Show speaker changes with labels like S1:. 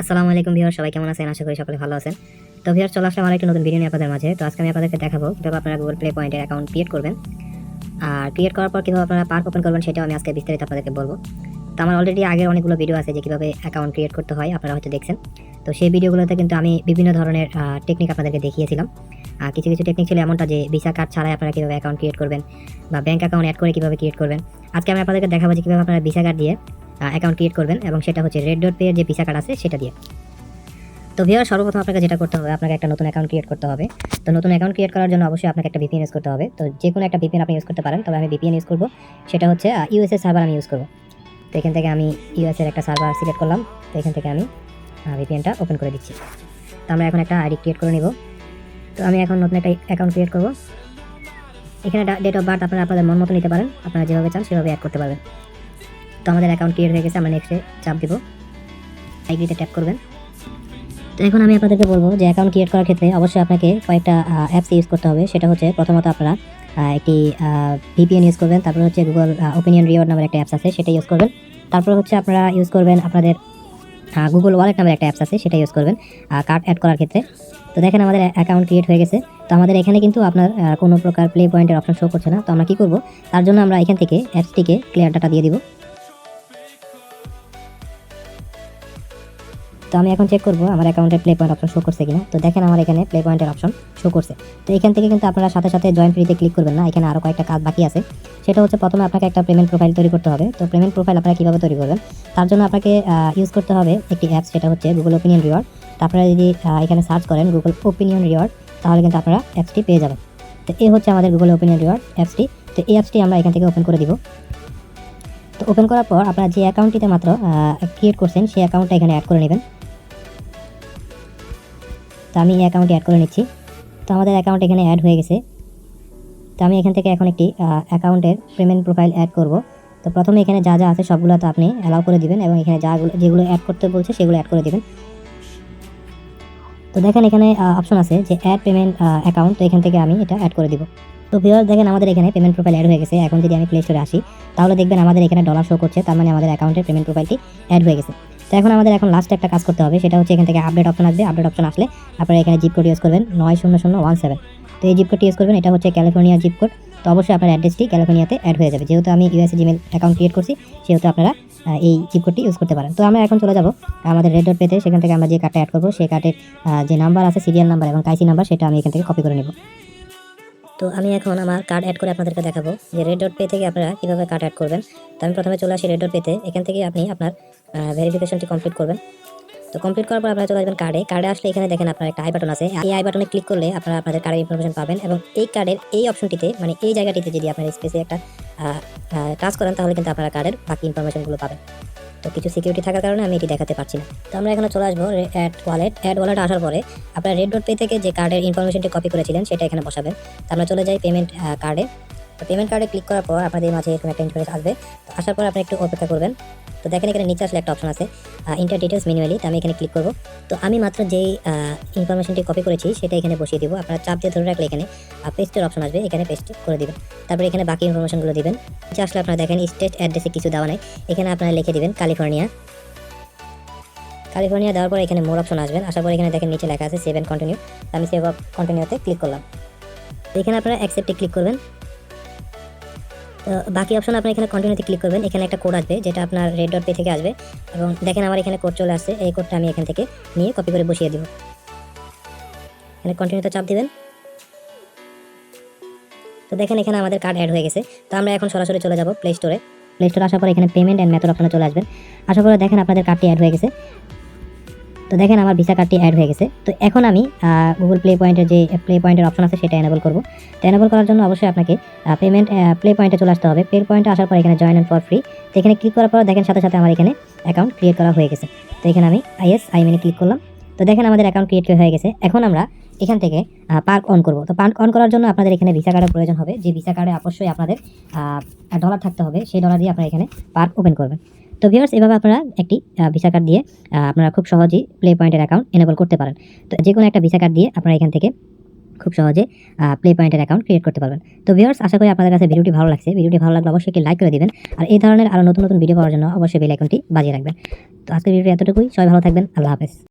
S1: আসসালামু আলাইকুম ভিউয়ার সবাই কেমন আছেন? আশা করি সকলে ভালো আছেন। তো ভিউয়ার চলে আসলাম আমার একটি নতুন ভিডিও নিয়ে আপনাদের মাঝে। তো আজকে আমি আপনাদেরকে দেখাবো কীভাবে আপনারা গুগল প্লে পয়েন্টের অ্যাকাউন্ট ক্রিয়েট করবেন। আর ক্রিয়েট করার পর কীভাবে আপনারা পার্ক ওপেন করবেন সেটাও আমি আজকে বিস্তারিত আপনাদেরকে বলব। তো আমার অলরেডি আগের অনেকগুলো ভিডিও আছে যে কীভাবে অ্যাকাউন্ট ক্রিয়েট করতে হয়, আপনারা হয়তো দেখছেন। তো সেই ভিডিওগুলোতে কিন্তু আমি বিভিন্ন ধরনের টেকনিক আপনাদেরকে দেখিয়েছিলাম। আর কিছু কিছু টেকনিক ছিল এমনটা যে ভিসা কার্ড ছাড়াই আপনারা কীভাবে অ্যাকাউন্ট ক্রিয়েট করবেন বা ব্যাঙ্ক অ্যাকাউন্ট অ্যাড করে কীভাবে ক্রিয়েট করবেন। আজকে আমি আপনাদেরকে দেখাবো যে কীভাবে আপনারা ভিসা কার্ড দিয়ে অ্যাকাউন্ট ক্রিয়েট করবেন এবং সেটা হচ্ছে রেড ডট পেয়ের যে ভিসা কার্ড আছে, সেটা দিয়ে। তো ভিওর সর্বপ্রথম আপনাকে যেটা করতে হবে, আপনাকে একটা নতুন অ্যাকাউন্ট ক্রিয়েট করতে হবে। তো নতুন অ্যাকাউন্ট ক্রিয়েট করার জন্য অবশ্যই আপনাকে একটা ভিপিএন ইউজ করতে হবে। তো যে কোনো একটা ভিপিএন আপনি ইউজ করতে পারেন, তবে আমি ভিপিএন ইউজ করব। সেটা হচ্ছে ইউএসএ সার্ভার আমি ইউজ করব। তো এখান থেকে আমি ইউএসএর একটা সার্ভার সিলেক্ট করলাম। তো এখান থেকে আমি ভিপিএনটা ওপেন করে দিচ্ছি। তো আমরা এখন একটা আইডি ক্রিয়েট করে নিব। তো আমি এখন নতুন একটা অ্যাকাউন্ট ক্রিয়েট করব। এখানে ডেট অফ বার্থ আপনারা আপনাদের মন মতো নিতে পারেন। আপনারা যেভাবে চান সেভাবে অ্যাড করতে পারবেন। তো আমাদের অ্যাকাউন্ট ক্রিয়েট হয়ে গেছে, আমরা নেক্সটে চাপ দিব। আইডিতে ট্যাপ করবেন। তো এখন আমি আপনাদেরকে বলব যে অ্যাকাউন্ট ক্রিয়েট করার ক্ষেত্রে অবশ্যই আপনাকে কয়েকটা অ্যাপস ইউজ করতে হবে। সেটা হচ্ছে প্রথমত আপনারা একটি ভিপিএন ইউজ করবেন। তারপর হচ্ছে গুগল ওপিনিয়ন রিওয়ার্ড নামের একটা অ্যাপস আছে, সেটা ইউজ করবেন। তারপর হচ্ছে আপনারা ইউজ করবেন আপনাদের গুগল ওয়ালেট নামের একটা অ্যাপস আছে, সেটা ইউজ করবেন কার্ড অ্যাড করার ক্ষেত্রে। তো দেখেন আমাদের অ্যাকাউন্ট ক্রিয়েট হয়ে গেছে। তো আমাদের এখানে কিন্তু আপনার কোনো প্রকার প্লে পয়েন্টের অপশন শো করছে না। তো আমরা কী করব? তার জন্য আমরা এখান থেকে অ্যাপসটিকে ক্লিয়ার ডাটা দিয়ে দিব। তো আমি এখন চেক করব আমার অ্যাকাউন্টে প্লে পয়েন্ট অপশন শো করছে কিনা। তো দেখেন আমার এখানে প্লে পয়েন্টের অপশন শো করছে। তো এখান থেকে কিন্তু আপনারা সাথে সাথে জয়েন ফ্রিতে ক্লিক করবেন না। এখানে আরও কয়েকটা কাজ বাকি আছে। সেটা হচ্ছে প্রথমে আপনাকে একটা পেমেন্ট প্রোফাইল তৈরি করতে হবে। তো পেমেন্ট প্রোফাইল আপনারা কীভাবে তৈরি করবেন? তার জন্য আপনাকে ইউজ করতে হবে একটি অ্যাপ সেটা হচ্ছে গুগল ওপিনিয়ন রিওয়ার্ড তো আপনারা যদি এখানে সার্চ করেন গুগল ওপিনিয়ন রিওয়ার্ড তাহলে কিন্তু আপনারা অ্যাপসটি পেয়ে যাবেন। তো এই হচ্ছে আমাদের গুগল ওপিনিয়ন রিওয়ার্ড অ্যাপসটি তো এই অ্যাপসটি আমরা এখান থেকে ওপেন করে দিব। তো ওপেন করার পর আপনারা যে অ্যাকাউন্টটিতে মাত্র ক্রিয়েট করছেন, সেই অ্যাকাউন্টটা এখানে অ্যাড করে নেবেন। তো আমি এই অ্যাকাউন্টে অ্যাড করে নিচ্ছি। তো আমাদের অ্যাকাউন্ট এখানে অ্যাড হয়ে গেছে। তো আমি এখান থেকে এখন একটি অ্যাকাউন্টের পেমেন্ট প্রোফাইল অ্যাড করব। তো প্রথমে এখানে যা যা আছে সবগুলো তো আপনি অ্যালাউ করে দিবেন এবং এখানে যাগুলো যেগুলো অ্যাড করতে বলছে সেগুলো অ্যাড করে দিবেন। তো দেখেন এখানে অপশন আছে যে অ্যাড পেমেন্ট অ্যাকাউন্ট তো এখান থেকে আমি এটা অ্যাড করে দিব। তো ভিউয়ার দেখেন আমাদের এখানে পেমেন্ট প্রোফাইল অ্যাড হয়ে গেছে। এখন যদি আমি প্লে স্টোরে আসি, তাহলে দেখবেন আমাদের এখানে ডলার শো করছে। তার মানে আমাদের অ্যাকাউন্টের পেমেন্ট প্রোফাইলটি অ্যাড হয়ে গেছে। তো এখন আমাদের এখন লাস্টে একটা কাজ করতে হবে, সেটা হচ্ছে এখান থেকে আপডেট অপশন আসবে আপডেট অপশন আসলে আপনারা এখানে জিপ কোড ইউজ করবেন নয় শূন্য শূন্য ওয়ান সেভেন। তো এই জিপ কোডটি ইউজ করবেন, এটা হচ্ছে ক্যালিফোর্নিয়া জিপ কোড তো অবশ্যই আপনার অ্যাড্রেসটি ক্যালিফোর্নিয়াতে অ্যাড হয়ে যাবে। যেহেতু আমি ইউএসএ জিমেল অ্যাকাউন্ট ক্রিয়েট করছি, সেহেতু আপনারা এই জিপ কোডটি ইউজ করতে পারেন। তো আমরা এখন চলে যাব, আমাদের রেড ডট পেতে সেখান থেকে আমরা যে কার্ডটা অ্যাড করব, সেই কার্ডের যে নাম্বার আছে সিরিয়াল নাম্বার এবং কাইসি নাম্বার সেটা আমি এখান থেকে কপি করে নেব। তো আমি এখন আমার কার্ড অ্যাড করে আপনাদেরকে দেখাবো যে রেড ডট পে থেকে আপনারা কীভাবে কার্ড অ্যাড করবেন। তো আমি প্রথমে চলে আসি রেড ডট পেতে এখান থেকে আপনি আপনার ভেরিফিকেশনটি কমপ্লিট করবেন। তো কমপ্লিট করার পর আপনারা চলে আসবেন কার্ডে কার্ডে আসলে এখানে দেখেন আপনার একটা আই বাটন আছে। এই আই বাটনে ক্লিক করলে আপনারা আপনাদের কার্ডের ইনফরমেশন পাবেন এবং এই কার্ডের এই অপশনটিতে মানে এই জায়গাটিতে যদি আপনার স্পেসে একটা টাচ করেন তাহলে কিন্তু আপনারা কার্ডের বাকি ইনফরমেশনগুলো পাবেন। তো কিছু সিকিউরিটি থাকার কারণে আমি এটি দেখাতে পারছি না। তো আমরা এখানে চলে আসব অ্যাড ওয়ালেট অ্যাড ওয়ালেট আসার পরে আপনার রেড ডট পে থেকে যে কার্ডের ইনফরমেশনটি কপি করেছিলেন, সেটা এখানে বসাবেন। তো আমরা চলে যাই পেমেন্ট কার্ডে তো পেমেন্ট কার্ডে ক্লিক করার পর আপনাদের মাঝে এরকম একটা ইন্টারফেস আসবে। তো আসার পর আপনি একটু অপেক্ষা করবেন। তো দেখেন এখানে নিচে আসলে একটা অপশন আছে ইন্টার ডিটেলস ম্যানুয়ালি তো আমি এখানে ক্লিক করব। তো আমি মাত্র যেই ইনফরমেশনটি কপি করেছি, সেটা এখানে বসিয়ে দিব। আপনারা চাপ দিয়ে ধরে রাখলে এখানে পেস্টের অপশন আসবে। এখানে পেস্ট করে দিবেন। তারপরে এখানে বাকি ইনফরমেশনগুলো দিবেন। নিচে আসলে আপনারা দেখেন স্টেট অ্যাড্রেসে কিছু দেওয়া নেই। এখানে আপনারা লিখে দিবেন ক্যালিফোর্নিয়া ক্যালিফোর্নিয়া দেওয়ার পর এখানে মোর অপশন আসবেন আসার পর এখানে দেখেন নিচে লেখা আছে সেভ অ্যান্ড কন্টিনিউ আমি সেভ কন্টিনিউতে ক্লিক করলাম। এখানে আপনারা অ্যাকসেপ্টে ক্লিক করবেন। বাকি অপশন আপনার এখানে কন্টিনিউতে ক্লিক করবেন। এখানে একটা কোড আসবে, যেটা আপনার রেড ডট পে থেকে আসবে। এবং দেখেন আমার এখানে কোড চলে আসছে, এই কোডটা আমি এখান থেকে নিয়ে কপি করে বসিয়ে দেবো। এখানে কন্টিনিউতে চাপ দিবেন। তো দেখেন এখানে আমাদের কার্ড অ্যাড হয়ে গেছে। তো আমরা এখন সরাসরি চলে যাব প্লে স্টোরে প্লে স্টোরে আসার পর এখানে পেমেন্ট অ্যান্ড মেথড অপশনে চলে আসবেন। আসার পরে দেখেন আপনাদের কার্ডটি অ্যাড হয়ে গেছে। তো দেখেন আমার ভিসা কার্ডটি অ্যাড হয়ে গেছে। তো এখন আমি গুগল প্লে পয়েন্টের যে প্লে পয়েন্টের অপশন আছে সেটা এনেবল করব। তো এনেবল করার জন্য অবশ্যই আপনাকে পেমেন্ট প্লে পয়েন্টে চলে আসতে হবে। প্লে পয়েন্টে আসার পর এখানে জয়েন অ্যান্ড ফর ফ্রি তো এখানে ক্লিক করার পর দেখেন সাথে সাথে আমার এখানে অ্যাকাউন্ট ক্রিয়েট করা হয়ে গেছে। তো এখানে আমি আইএস আই মেনে ক্লিক করলাম। তো দেখেন আমাদের অ্যাকাউন্ট ক্রিয়েট হয়ে গেছে। এখন আমরা এখান থেকে পার্ক অন করব। তো পার্ক অন করার জন্য আপনাদের এখানে ভিসা কার্ডের প্রয়োজন হবে। যে ভিসা কার্ডে অবশ্যই আপনাদের ডলার থাকতে হবে। সেই ডলার দিয়ে আপনারা এখানে পার্ক ওপেন করবেন। তো ভিউয়ার্স এভাবে আপনারা একটি ভিসা কার্ড দিয়ে আপনারা খুব সহজেই প্লে পয়েন্টের অ্যাকাউন্ট এনেবল করতে পারেন। তো যে কোনো একটা ভিসা কার্ড দিয়ে আপনারা এখান থেকে খুব সহজে প্লে পয়েন্টের অ্যাকাউন্ট ক্রিয়েট করতে পারবেন। তো ভিউয়ার্স আশা করি আপনাদের কাছে ভিডিওটি ভালো লাগছে। ভিডিওটি ভালো লাগলে অবশ্যই একটি লাইক করে দিবেন। আর এই ধরনের আরও নতুন নতুন ভিডিও পাওয়ার জন্য অবশ্যই বেল আইকনটি বাজিয়ে রাখবেন। তো আজকের ভিডিওটি এতটুকুই। সবাই ভালো থাকবেন। আল্লাহ হাফেজ।